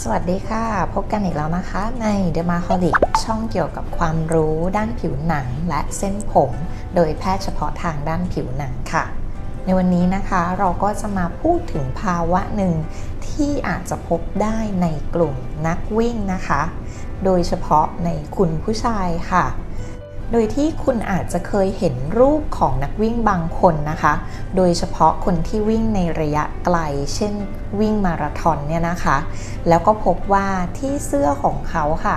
สวัสดีค่ะ พบกันอีกแล้วนะคะใน The m a h o l i c ช่องเกี่ยวกับความรู้ด้านผิวหนังและเส้นผม โดยแพทย์เฉพาะทางด้านผิวหนังค่ะ ในวันนี้นะคะเราก็จะมาพูดถึงภาวะหนึ่งที่อาจจะพบได้ในกลุ่มนักวิ่งนะคะ โดยเฉพาะในคุณผู้ชายค่ะ โดยที่คุณอาจจะเคยเห็นรูปของนักวิ่งบางคนนะคะ โดยเฉพาะคนที่วิ่งในระยะไกล เช่นวิ่งมาราธอนเนี่ยนะคะ แล้วก็พบว่าที่เสื้อของเขาค่ะ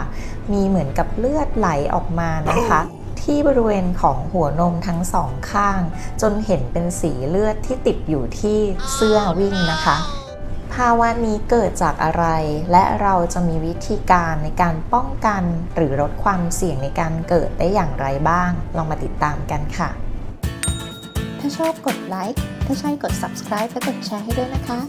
มีเหมือนกับเลือดไหลออกมานะคะที่บริเวณของหัวนมทั้งสองข้าง จนเห็นเป็นสีเลือดที่ติดอยู่ที่เสื้อวิ่งนะคะ ภาวะนี้เกิดจากอะไร และเราจะมีวิธีการในการป้องกัน หรือลดความเสี่ยงในการเกิดได้อย่างไรบ้าง ลองมาติดตามกันค่ะ ถ้าชอบกดไลค์ ถ้าใช่กด subscribe และกดแชร์ให้ด้วยนะคะ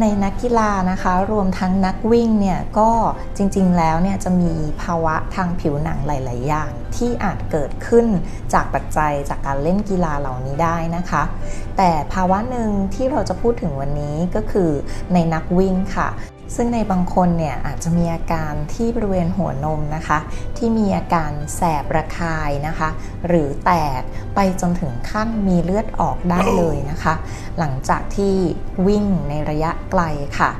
ในนักกีฬานะคะรวมทั้งนักวิ่งเนี่ยก็จริงๆแล้วเนี่ยจะมีภาวะทางผิวหนังหลาย ๆ อย่าง ที่อาจเกิดขึ้นจากปัจจัยจากการเล่นกีฬาเหล่านี้ได้นะคะ แต่ภาวะหนึ่งที่เราจะพูดถึงวันนี้ก็คือในนักวิ่งค่ะ ซึ่งในบางคนเนี่ยอาจจะมีอาการที่บริเวณหัวนมนะคะ ที่มีอาการแสบระคายนะคะ หรือแตกไปจนถึงขั้นมีเลือดออกได้เลยนะคะ หลังจากที่วิ่งในระยะไกลค่ะ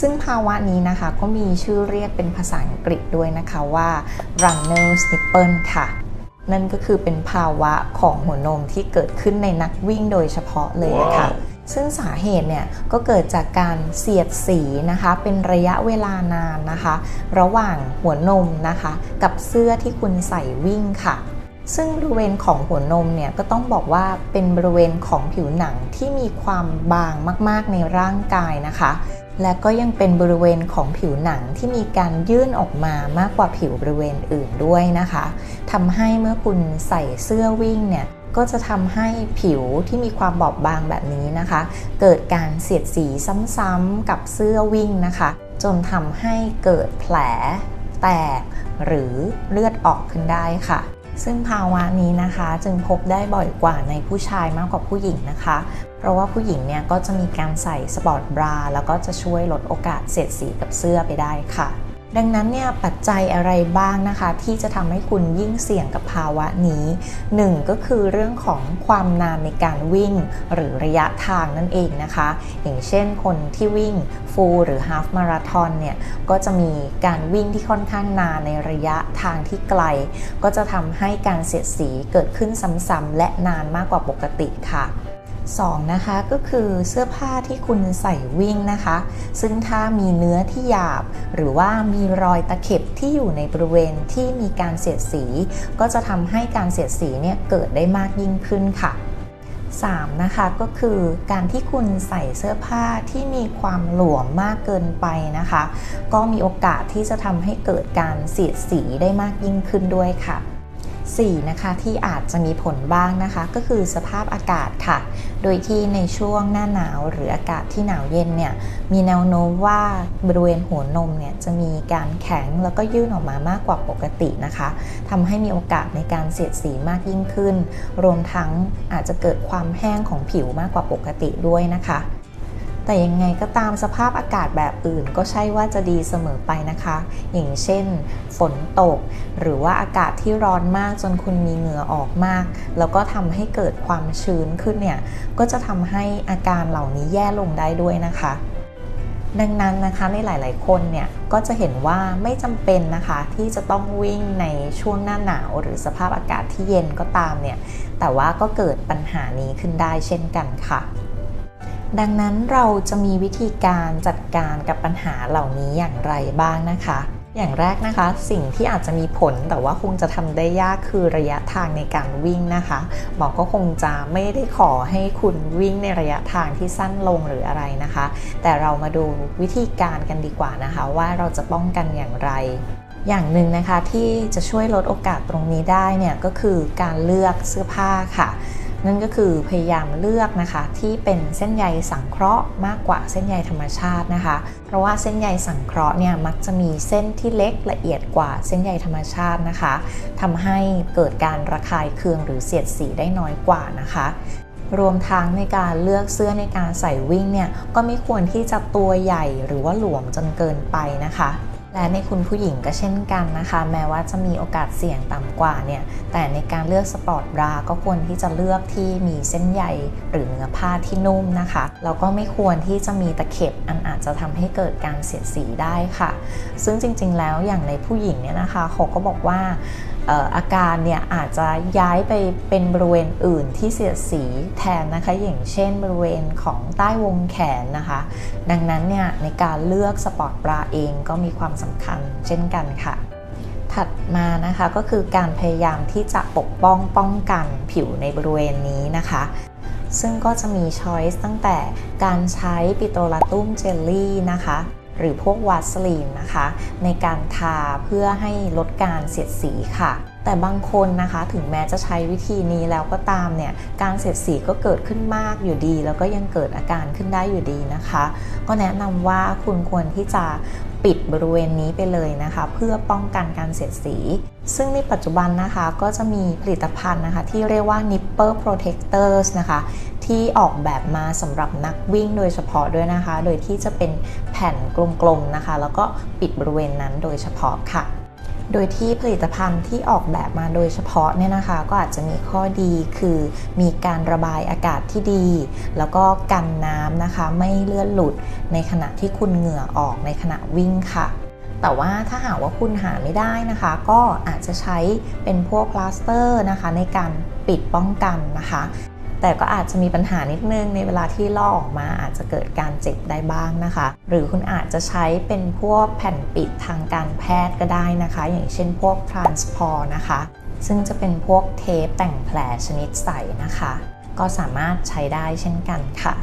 ซึ่งภาวะนี้นะคะก็มีชื่อเรียกเป็นภาษาอังกฤษด้วยนะคะว่า runner nipple ค่ะ นั่นก็คือเป็นภาวะของหัวนมที่เกิดขึ้นในนักวิ่งโดยเฉพาะเลยนะคะ ซึ่งสาเหตุเนี่ยก็เกิดจากการเสียดสีนะคะเป็นระยะเวลานานนะคะ ระหว่างหัวนมนะคะ กับเสื้อที่คุณใส่วิ่งค่ะซึ่งบริเวณของหัวนมเนี่ยก็ต้องบอกว่าเป็นบริเวณของผิวหนังที่มีความบางมากๆในร่างกายนะคะ และก็ยังเป็นบริเวณของผิวหนังที่มีการยื่นออกมามากกว่าผิวบริเวณอื่นด้วยนะคะทำให้เมื่อคุณใส่เสื้อวิ่งเนี่ย ก็จะทำให้ผิวที่มีความบอบบางแบบนี้นะคะ เกิดการเสียดสีซ้ำๆกับเสื้อวิ่งนะคะ จนทำให้เกิดแผลแตกหรือเลือดออกขึ้นได้ค่ะ ซึ่งภาวะนี้นะคะจึงพบได้บ่อยกว่าในผู้ชายมากกว่าผู้หญิงนะคะ เพราะว่าผู้หญิงเนี่ยก็จะมีการใส่สปอร์ตบราแล้วก็จะช่วยลดโอกาสเสียดสีกับเสื้อไปได้ค่ะ ดังนั้นเนี่ยปัจจัยอะไรบ้างนะคะ ที่จะทำให้คุณยิ่งเสี่ยงกับภาวะนี้ 1 ก็คือเรื่องของความนานในการวิ่ง หรือระยะทางนั่นเองนะคะ อย่างเช่นคนที่วิ่งฟูลหรือฮาฟมาราทอนเนี่ยก็จะมีการวิ่งที่ค่อนข้างนานในระยะทางที่ไกล ก็จะทำให้การเสียดสีเกิดขึ้นซ้ำๆและนานมากกว่าปกติค่ะ 2. นะคะก็คือเสื้อผ้าที่คุณใส่วิ่งนะคะ ซึ่งถ้ามีเนื้อที่หยาบ หรือว่ามีรอยตะเข็บที่อยู่ในบริเวณที่มีการเสียดสี ก็จะทำให้การเสียดสีเนี่ยเกิดได้มากยิ่งขึ้นค่ะ 3. นะคะก็คือการที่คุณใส่เสื้อผ้าที่มีความหลวมมากเกินไปนะคะ ก็มีโอกาสที่จะทำให้เกิดการเสียดสีได้มากยิ่งขึ้นด้วยค่ะ 4. นะคะที่อาจจะมีผลบ้างนะคะ ก็คือสภาพอากาศค่ะ โดยที่ในช่วงหน้าหนาวหรืออากาศที่หนาวเย็นเนี่ยมีแนวโน้มว่าบริเวณหัวนมเนี่ยจะมีการแข็งแล้วก็ยื่นออกมามากกว่าปกตินะคะทำให้มีโอกาสในการเสียดสีมากยิ่งขึ้น รวมทั้งอาจจะเกิดความแห้งของผิวมากกว่าปกติด้วยนะคะ แต่ยังไงก็ตามสภาพอากาศแบบอื่นก็ใช่ว่าจะดีเสมอไปนะคะ อย่างเช่น ฝนตก หรือว่าอากาศที่ร้อนมากจนคุณมีเหงื่อออกมาก แล้วก็ทำให้เกิดความชื้นขึ้นเนี่ย ก็จะทำให้อาการเหล่านี้แย่ลงได้ด้วยนะคะดังนั้นนะคะในหลาย ๆ คนเนี่ยก็จะเห็นว่าไม่จำเป็นนะคะที่จะต้องวิ่งในช่วงหน้าหนาว หรือสภาพอากาศที่เย็นก็ตามเนี่ยแต่ว่าก็เกิดปัญหานี้ขึ้นได้เช่นกันค่ะ ดังนั้นเราจะมีวิธีการจัดการกับปัญหาเหล่านี้อย่างไรบ้างนะคะ อย่างแรกนะคะ สิ่งที่อาจจะมีผลแต่ว่าคงจะทำได้ยากคือระยะทางในการวิ่งนะคะหมอก็คงจะไม่ได้ขอให้คุณวิ่งในระยะทางที่สั้นลงหรืออะไรนะคะ แต่เรามาดูวิธีการกันดีกว่านะคะ ว่าเราจะป้องกันอย่างไรอย่างหนึ่งนะคะที่จะช่วยลดโอกาสตรงนี้ได้เนี่ยก็คือการเลือกเสื้อผ้าค่ะ นั่นก็คือพยายามเลือกนะคะที่เป็นเส้นใยสังเคราะห์มากกว่าเส้นใยธรรมชาตินะคะ เพราะว่าเส้นใยสังเคราะห์เนี่ยมักจะมีเส้นที่เล็กละเอียดกว่าเส้นใยธรรมชาตินะคะทำให้เกิดการระคายเคืองหรือเสียดสีได้น้อยกว่านะคะรวมทั้งในการเลือกเสื้อในการใส่วิ่งเนี่ยก็ไม่ควรที่จะตัวใหญ่หรือว่าหลวมจนเกินไปนะคะ และในคุณผู้หญิงก็เช่นกันนะคะ แม้ว่าจะมีโอกาสเสี่ยงต่ำกว่าเนี่ย แต่ในการเลือกสปอร์ตบราก็ควรที่จะเลือกที่มีเส้นใยหรือเนื้อผ้าที่นุ่มนะคะ แล้วก็ไม่ควรที่จะมีตะเข็บอันอาจจะทำให้เกิดการเสียดสีได้ค่ะ ซึ่งจริงๆแล้วอย่างในผู้หญิงเนี่ยนะคะเขาก็บอกว่า อาการเนี่ยอาจจะย้ายไปเป็นบริเวณอื่นที่เสียดสีแทนนะคะ อย่างเช่นบริเวณของใต้วงแขนนะคะ ดังนั้นเนี่ยในการเลือกสปอร์ตบราเองก็มีความสำคัญเช่นกันค่ะ ถัดมานะคะก็คือการพยายามที่จะปกป้องป้องกันผิวในบริเวณนี้นะคะซึ่งก็จะมีช้อยส์ตั้งแต่การใช้ปิโตรลาตุ้มเจลลี่นะคะ หรือพวกวาสลีนนะคะ ในการทาเพื่อให้ลดการเสียดสีค่ะ แต่บางคนนะคะถึงแม้จะใช้วิธีนี้แล้วก็ตามเนี่ยการเสียดสีก็เกิดขึ้นมากอยู่ดี แล้วก็ยังเกิดอาการขึ้นได้อยู่ดีนะคะ ก็แนะนำว่าคุณควรที่จะปิดบริเวณนี้ไปเลยนะคะ เพื่อป้องกันการเสียดสี ซึ่งในปัจจุบันนะคะก็จะมีผลิตภัณฑ์นะคะ ที่เรียกว่า nipple protectors นะคะที่ออกแบบมาสำหรับนักวิ่งโดยเฉพาะด้วยนะคะ โดยที่จะเป็นแผ่นกลมๆนะคะ แล้วก็ปิดบริเวณนั้นโดยเฉพาะค่ะ โดยที่ผลิตภัณฑ์ที่ออกแบบมาโดยเฉพาะเนี่ยนะคะก็อาจจะมีข้อดีคือมีการระบายอากาศที่ดี แล้วก็กันน้ำนะคะ ไม่เลื่อนหลุดในขณะที่คุณเหงื่อออกในขณะวิ่งค่ะแต่ว่าถ้าหากว่าคุณหาไม่ได้นะคะ ก็อาจจะใช้เป็นพวกพลาสเตอร์นะคะ ในการปิดป้องกันนะคะ แต่ก็อาจจะมีปัญหานิดนึงในเวลาที่ลอกออกมาอาจจะเกิดการเจ็บได้บ้างนะคะ หรือคุณอาจจะใช้เป็นพวกแผ่นปิดทางการแพทย์ก็ได้นะคะ อย่างเช่นพวก transport นะคะ ซึ่งจะเป็นพวกเทปแต่งแผลชนิดใสนะคะ ก็สามารถใช้ได้เช่นกันค่ะ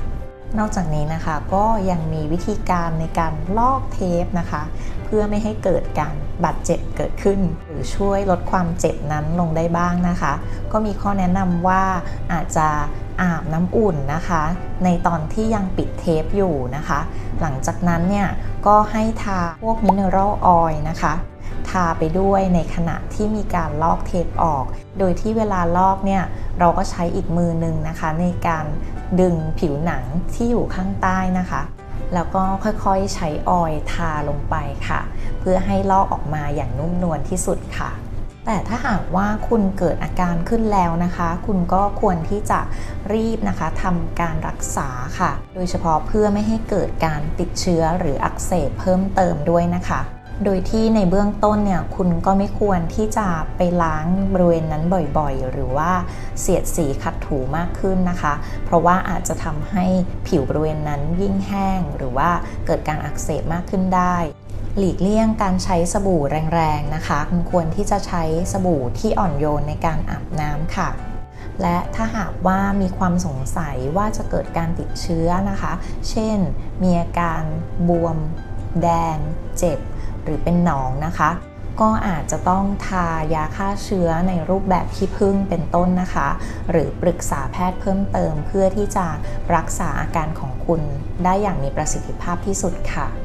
นอกจากนี้นะคะก็ยังมีวิธีการในการลอกเทปนะคะ เพื่อไม่ให้เกิดการบาดเจ็บเกิดขึ้น หรือช่วยลดความเจ็บนั้นลงได้บ้างนะคะ ก็มีข้อแนะนำว่าอาจจะอาบน้ำอุ่นนะคะ ในตอนที่ยังปิดเทปอยู่นะคะ หลังจากนั้นเนี่ยก็ให้ทาพวกมินเนอรัลออยล์นะคะ ทาไปด้วยในขณะที่มีการลอกเทปออก โดยที่เวลาลอกเนี่ยเราก็ใช้อีกมือหนึ่งนะคะ ในการดึงผิวหนังที่อยู่ข้างใต้นะคะ แล้วก็ค่อยๆใช้ออยล์ทาลงไปค่ะ เพื่อให้ลอกออกมาอย่างนุ่มนวลที่สุดค่ะแต่ถ้าหากว่าคุณเกิดอาการขึ้นแล้วนะคะ คุณก็ควรที่จะรีบนะคะทำการรักษาค่ะ โดยเฉพาะเพื่อไม่ให้เกิดการติดเชื้อหรืออักเสบเพิ่มเติมด้วยนะคะ โดยที่ในเบื้องต้นเนี่ยคุณก็ไม่ควรที่จะไปล้างบริเวณนั้นบ่อยๆ หรือว่าเสียดสีขัดถูมากขึ้นนะคะ เพราะว่าอาจจะทำให้ผิวบริเวณนั้นยิ่งแห้ง หรือว่าเกิดการอักเสบมากขึ้นได้หลีกเลี่ยงการใช้สบู่แรงๆนะคะ คุณควรที่จะใช้สบู่ที่อ่อนโยนในการอาบน้ำค่ะ และถ้าหากว่ามีความสงสัยว่าจะเกิดการติดเชื้อนะคะ เช่น มีอาการบวม แดง เจ็บ หรือเป็นหนองนะคะ ก็อาจจะต้องทายาฆ่าเชื้อในรูปแบบขี้ผึ้งเป็นต้นนะคะ หรือปรึกษาแพทย์เพิ่มเติม เพื่อที่จะรักษาอาการของคุณได้อย่างมีประสิทธิภาพที่สุดค่ะ